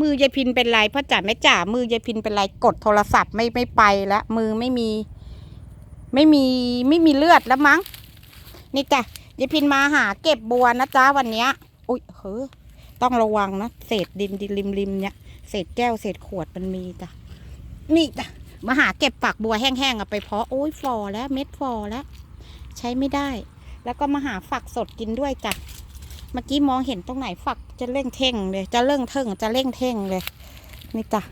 มือยายพินเป็นไรพ่อจ๋าแม่จ๋ามือยายพินเป็นไรกดโทรศัพท์ไม่ไม่ไปแล้วมือไม่มี ไม่มีไม่มีเลือดแล้วมั้ง นี่จ้ะยายพินมาหาเก็บบัวนะจ๊ะวันเนี้ย อุ้ยเฮ้อต้องระวังนะเศษดินดินริมริมเนี่ยเศษแก้วเศษขวดมันมีจ้ะนี่จ้ะมาหาเก็บฝักบัวแห้งๆอะไปเพาะโอ้ยฟอแล้วเม็ดฟอแล้ว ใช้ไม่ได้ แล้วก็มาหาฝักสดกินด้วยจ้ะ เมื่อกี้มองเห็นตรงไหนฝักจะเร่งเท่งเลยจะเร่งเท่งจะเร่งเท่งเลยนี่จ้ะ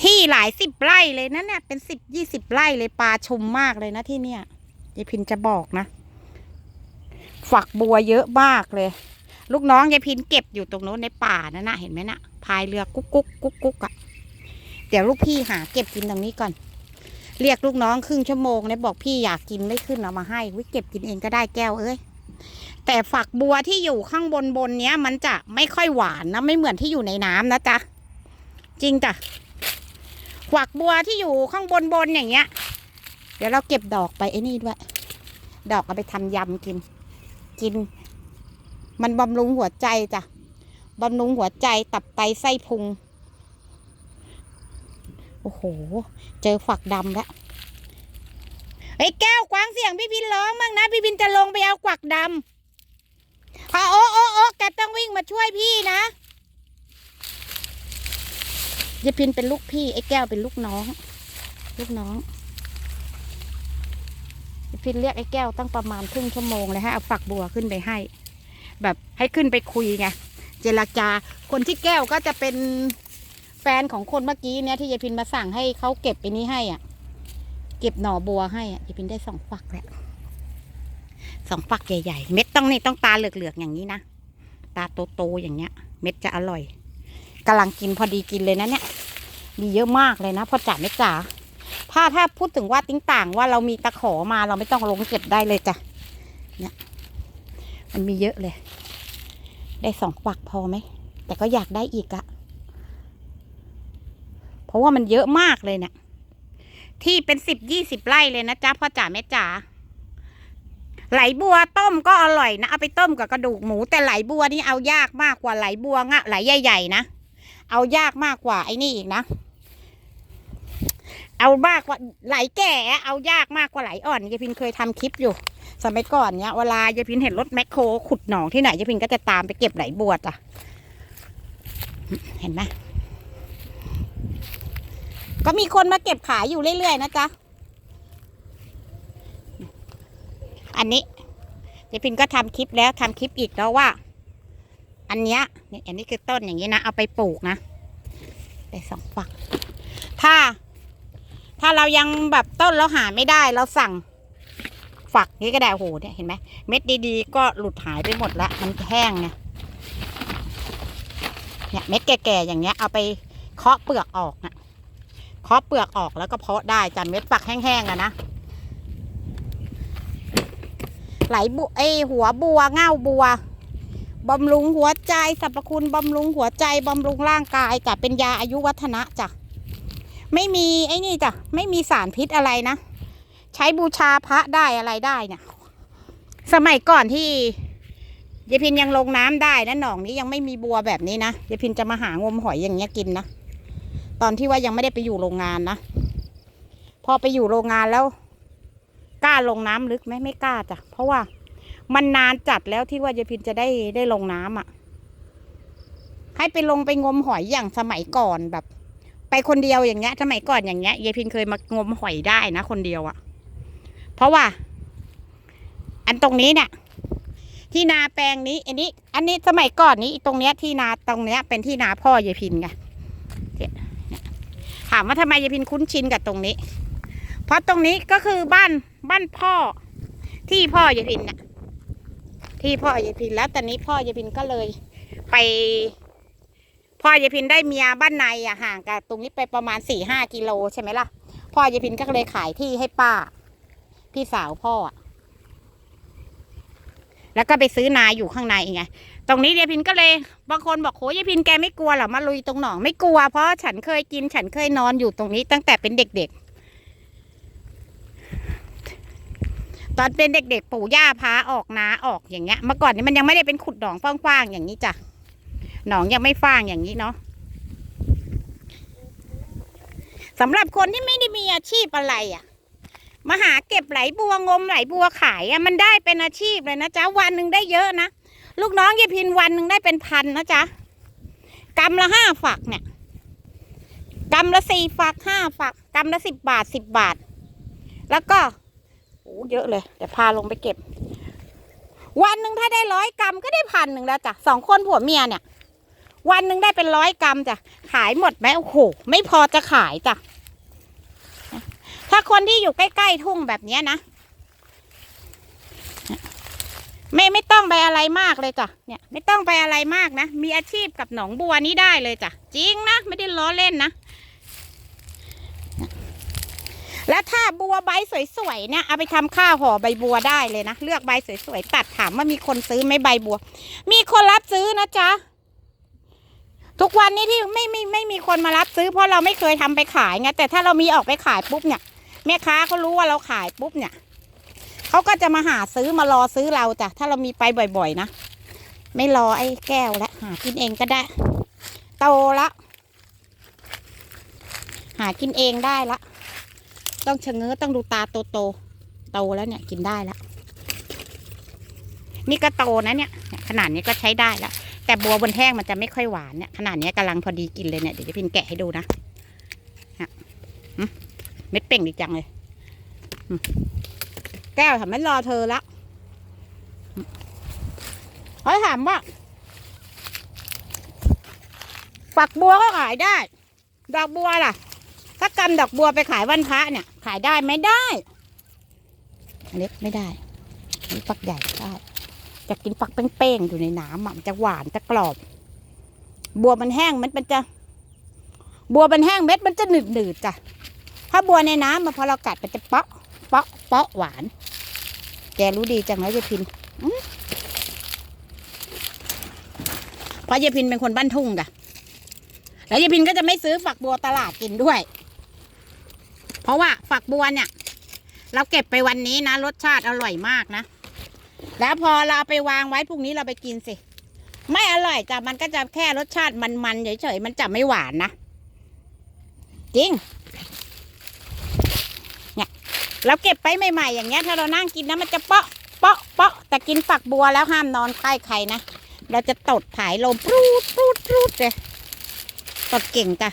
ที่หลายสิบไร่เลยนะเนี่ยเป็นสิบยี่สิบไร่เลยปลาชุมมากเลยนะที่เนี่ยยายพินจะบอกนะ ฝักบัวเยอะมากเลย ลูกน้องยายพินเก็บอยู่ตรงโน้นในป่านั่นนะเห็นไหมนะพายเรือกุ๊กกุ๊กกุ๊กกุ๊กอะเดี๋ยวลูกพี่หาเก็บกินตรงนี้ก่อน เรียกลูกน้องครึ่งชั่วโมงเลยบอกพี่อยากกินไม่ขึ้นเอามาให้วิเก็บกินเองก็ได้แก้วเอ้ย แต่ฝักบัวที่อยู่ข้างบนบนเนี้ย มันจะไม่ค่อยหวานนะไม่เหมือนที่อยู่ในน้ำนะจ๊ะจริงจ้ะฝักบัวที่อยู่ข้างบนบนอย่างเงี้ย เดี๋ยวเราเก็บดอกไปไอ้นี่ด้วย ดอกเอาไปทำยำกิน กิน มันบำรุงหัวใจจ้ะบำรุงหัวใจตับไตไส้พุงโอ้โห เจอฝักดำแล้วไอ้แก้วกวางเสียงพี่พินร้องมั่งนะ พี่พินจะลงไปเอากวักดำ อะโอ้โอ้โอ้แกต้องวิ่งมาช่วยพี่นะยายพินเป็นลูกพี่ ไอ้แก้วเป็นลูกน้อง ลูกน้องยายพินเรียกไอ้แก้วตั้งประมาณครึ่งชั่วโมงเลยให้เอาฝักบัวขึ้นไปให้ แบบให้ขึ้นไปคุยไงเจรจา คนที่แก้วก็จะเป็นแฟนของคนเมื่อกี้เนี่ยที่ยายพินมาสั่งให้เขาเก็บไปนี้ให้อะ เก็บหน่อบัวให้อะยายพินได้สองฝักแล้ว สองฝักใหญ่ ๆ เม็ดต้องนี่ต้องตาเหลือกๆอย่างนี้นะ ตาโตๆอย่างเงี้ย เม็ดจะอร่อยกำลังกินพอดีกินเลยนะเนี่ยมีเยอะมากเลยนะพอจ๋าไม่จ๋าถ้าถ้าพูดถึงว่าติ้งต่างว่าเรามีตะขอมาเราไม่ต้องลงเก็บได้เลยจ้ะเนี่ยมันมีเยอะเลย ได้สองฝักพอไหมแต่ก็อยากได้อีกอะเพราะว่ามันเยอะมากเลยเนี่ยที่เป็นสิบยี่สิบไร่เลยนะจ๊ะพ่อจ๋าแม่จ๋า ไหลบัวต้มก็อร่อยนะเอาไปต้มกับกระดูกหมู แต่ไหลบัวนี่เอายากมากกว่าไหลบัวงะไหลใหญ่ๆนะเอายากมากกว่าไอ้นี่อีกนะ เอามากกว่าไหลแก่ เอายากมากกว่าไหลอ่อนยายพินเคยทำคลิปอยู่ สมัยก่อนเนี้ยเวลายายพินเห็นรถแมคโครขุดหนองที่ไหนยายพินก็จะตามไปเก็บไหลบัวจ้ะเห็นไหมก็มีคนมาเก็บขายอยู่เรื่อยๆนะจ๊ะ อันนี้เจพินก็ทำคลิปแล้วทำคลิปอีกแล้วว่า อันเนี้ยนี่อันนี้คือต้นอย่างนี้นะ เอาไปปลูกนะได้สองฝัก ถ้า ถ้าเรายังแบบต้นเราหาไม่ได้เราสั่งฝักนี้ก็ได้โหเนี่ยเห็นไหมเม็ดดีๆ ก็หลุดหายไปหมดแล้วมันแห้งไงเนี่ยเม็ดแก่ๆอย่างเงี้ยเอาไปเคาะเปลือกออกนะเคาะเปลือกออกแล้วก็เพาะได้จ้ะเม็ดฝักแห้งๆอะนะ ไหลบัวไอหัวบัวเง่าบัวบำรุงหัวใจสรรพคุณบำรุงหัวใจบำรุงร่างกายจ้ะเป็นยาอายุวัฒนะจ้ะไม่มีไอ้นี่จ้ะไม่มีสารพิษอะไรนะ ใช้บูชาพระได้อะไรได้เนี่ย สมัยก่อนที่ยายพินยังลงน้ำได้นะหนองนี้ยังไม่มีบัวแบบนี้นะยายพินจะมาหางมหอยอย่างเงี้ยกินนะตอนที่ว่ายังไม่ได้ไปอยู่โรงงานนะพอไปอยู่โรงงานแล้ว กล้าลงน้ำลึกไหมไม่กล้าจ้ะเพราะว่ามันนานจัดแล้วที่ว่ายายพินจะได้ได้ลงน้ำอะ ให้ไปลงไปงมหอยอย่างสมัยก่อนแบบ ไปคนเดียวอย่างเงี้ย สมัยก่อนอย่างเงี้ยยายพินเคยมางมหอยได้นะคนเดียวอะ เพราะว่า อันตรงนี้เนี่ยที่นาแปลงนี้ อันนี้ อันนี้สมัยก่อนนี้ตรงเนี้ยที่นาตรงเนี้ยเป็นที่นาพ่อยายพินไงถามว่าทำไมยายพินคุ้นชินกับตรงนี้ เพราะตรงนี้ก็คือบ้าน บ้านพ่อ ที่พ่อยายพินน่ะที่พ่อยายพินแล้วตอนนี้พ่อยายพินก็เลยไป พ่อยายพินได้เมียบ้านในอะห่างกับตรงนี้ไปประมาณสี่ห้ากิโลใช่ไหมล่ะ พ่อยายพินก็เลยขายที่ให้ป้า พี่สาวพ่ออะแล้วก็ไปซื้อนาอยู่ข้างในไง ตรงนี้ยายพินก็เลย บางคนบอกโหยายพินแกไม่กลัวเหรอมาลุยตรงหนองไม่กลัวเพราะฉันเคยกินฉันเคยนอนอยู่ตรงนี้ตั้งแต่เป็นเด็ก ตอนเป็นเด็กๆปู่ย่าพาออกนาออกอย่างเงี้ยเมื่อก่อนนี้มันยังไม่ได้เป็นขุดหนองฟ้างๆอย่างนี้จ้ะหนองยังไม่ฟ้างอย่างนี้เนาะสำหรับคนที่ไม่ได้มีอาชีพอะไรอะมาหาเก็บไหลบัวงมไหลบัวขายอะมันได้เป็นอาชีพเลยนะจ๊ะวันหนึ่งได้เยอะนะลูกน้องยายพินวันหนึ่งได้เป็นพันนะจ๊ะกำละห้าฝักเนี่ยกำละสี่ฝักห้าฝักกำละสิบบาทสิบบาท แล้วก็ อ้เยอะเลย เดี๋ยวพาลงไปเก็บ วันหนึ่งถ้าได้ร้อยกรัมก็ได้พันหนึ่งแล้วจ้ะสองคนผัวเมียเนี่ย วันหนึ่งได้เป็นร้อยกรัมจ้ะขายหมดไหมโอ้โหไม่พอจะขายจ้ะถ้าคนที่อยู่ใกล้ๆทุ่งแบบนี้นะไม่ไม่ต้องไปอะไรมากเลยจ้ะเนี่ยไม่ต้องไปอะไรมากนะ มีอาชีพกับหนองบัวนี้ได้เลยจ้ะจริงนะ ไม่ได้ล้อเล่นนะ แล้วถ้าบัวใบสวยๆเนี่ยเอาไปทำข้าวห่อใบบัวได้เลยนะ เลือกใบสวยๆตัดถามว่ามีคนซื้อไหมใบบัว มีคนรับซื้อนะจ๊ะทุกวันนี้ที่ไม่ไม่ไม่มีคนมารับซื้อ เพราะเราไม่เคยทำไปขายไงแต่ถ้าเรามีออกไปขายปุ๊บเนี่ยแม่ค้าเขารู้ว่าเราขายปุ๊บเนี่ยเขาก็จะมาหาซื้อมารอซื้อเราจ้ะถ้าเรามีไปบ่อย ๆ นะไม่รอไอ้แก้วแล้วหากินเองก็ได้ โตละหากินเองได้ละ ต้องชะเง้อต้องดูตาโตโตโตแล้วเนี่ยกินได้แล้วนี่ก็โตนะเนี่ย ขนาดนี้ก็ใช้ได้แล้ว แต่บัวบนแห้งมันจะไม่ค่อยหวานเนี่ยขนาดนี้กำลังพอดีกินเลยเนี่ยเดี๋ยวจะพินแกะให้ดูนะฮะหึเม็ดเป่งดีจังเลย แก้วทำไม่รอเธอละหึเขาถามว่าฝักบัวก็ขายได้ ดอกบัวล่ะ ถ้ากำดอกบัวไปขายวันพระเนี่ย ขายได้ไหมได้อันเล็กไม่ได้นนี้ฝักใหญ่ได้จะกินฝักเป้งๆอยู่ในน้ำมันจะหวานจะกรอบ บัวมันแห้งมันเป็นจะ บัวมันแห้งเม็ดมันจะหนืดหนืดๆจ้ะถ้าบัวในน้ำมันพอเรากัดมันจะเปาะเปาะเปาะหวาน แกรู้ดีจังเลยยายพินเพราะยายพินเป็นคนบ้านทุ่งจ้ะแล้วยายพินก็จะไม่ซื้อฝักบัวตลาดกินด้วย เพราะว่าฝักบัวเนี่ย เราเก็บไปวันนี้นะรสชาติอร่อยมากนะ แล้วพอเราไปวางไว้พรุ่งนี้เราไปกินสิ ไม่อร่อยจ้ะมันก็จะแค่รสชาติมันๆเฉยๆมันจะไม่หวานนะ จริงเนี่ยเราเก็บไปใหม่ๆอย่างเงี้ย ถ้าเรานั่งกินนะมันจะเปาะเปาะเปาะแต่กินฝักบัวแล้วห้ามนอนใกล้ใครนะเราจะตดผายลมปรูดปรูดปรูดเลยตดเก่งจ้ะ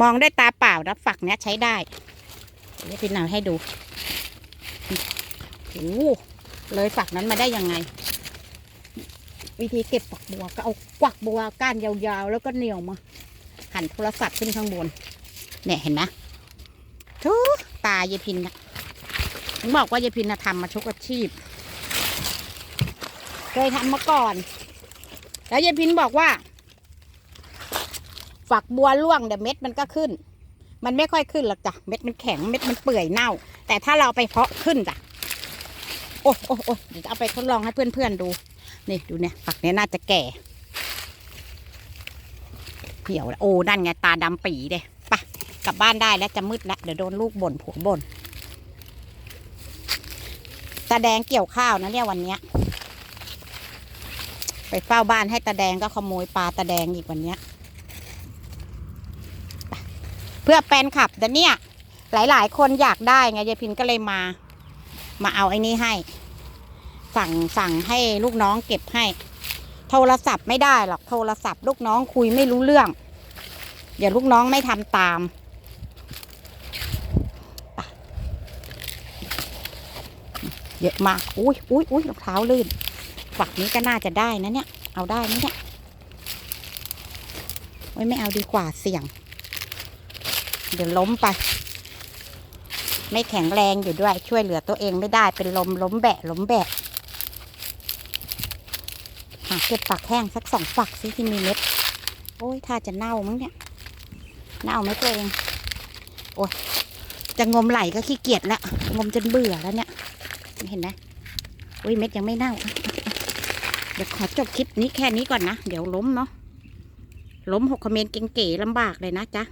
มองได้ตาเปล่านะฝักเนี้ยใช้ได้เดี๋ยวพี่นาวให้ดูโอ้เลยฝักนั้นมาได้ยังไง วิธีเก็บฝักบัวก็เอากวักบัวก้านยาวๆ แล้วก็เหนียวมา หันโทรศัพท์ขึ้นข้างบน เนี่ยเห็นไหมทุกตายายพินนะถึงบอกว่ายายพินนะทำมาทุกอาชีพ เคยทำมาก่อน แล้วยายพินบอกว่า ฝักบัวร่วงเดี๋ยวเม็ดมันก็ขึ้น มันไม่ค่อยขึ้นหรอกจ้ะเม็ดมันแข็งเม็ดมันเปื่อยเน่า แต่ถ้าเราไปเพาะขึ้นจ้ะโอ้โอ้โอ้เดี๋ยวเอาไปทดลองให้เพื่อนๆดู นี่ดูเนี่ยฝักเนี้ยน่าจะแก่เหี่ยวแล้วโอ้นั่นไงตาดำปีเลยไปกลับบ้านได้แล้วจะมืดแล้วเดี๋ยวโดนลูกบ่นผัวบ่นตาแดงเกี่ยวข้าวนะเนี่ยวันเนี้ย ไปเฝ้าบ้านให้ตาแดงก็ขโมยปลาตาแดงอีกวันเนี้ยไปเพื่อแฟนคลับแต่เนี่ย หลาย ๆ คนอยากได้ไงยายพินก็เลยมา มาเอาไอ้นี้ให้ สั่งสั่งให้ลูกน้องเก็บให้ โทรศัพท์ไม่ได้หรอกโทรศัพท์ลูกน้องคุยไม่รู้เรื่อง เดี๋ยวลูกน้องไม่ทำตามเยอะมาก อุ้ยอุ้ยอุ้ยรองเท้าลื่น ฝักนี้ก็น่าจะได้นะเนี่ย เอาได้ไหมเนี่ย โอ้ยไม่เอาดีกว่าเสี่ยง เดี๋ยวล้มไป ไม่แข็งแรงอยู่ด้วย ช่วยเหลือตัวเองไม่ได้เป็นลมล้มแบะล้มแบะหาเก็บฝักแห้งสักสองฝักซิที่มีเม็ดโอ้ยถ้าจะเน่ามั้งเนี่ยเน่าไหมตัวเองโอ้ยจะงมไหลก็ขี้เกียจแล้วงมจนเบื่อแล้วเนี่ยเห็นไหมอุ้ยเม็ดยังไม่เน่า เดี๋ยวขอจบคลิปนี้แค่นี้ก่อนนะ เดี๋ยวล้มเนาะล้มหกคอมเมนต์เก๋ๆลำบากเลยนะจ๊ะ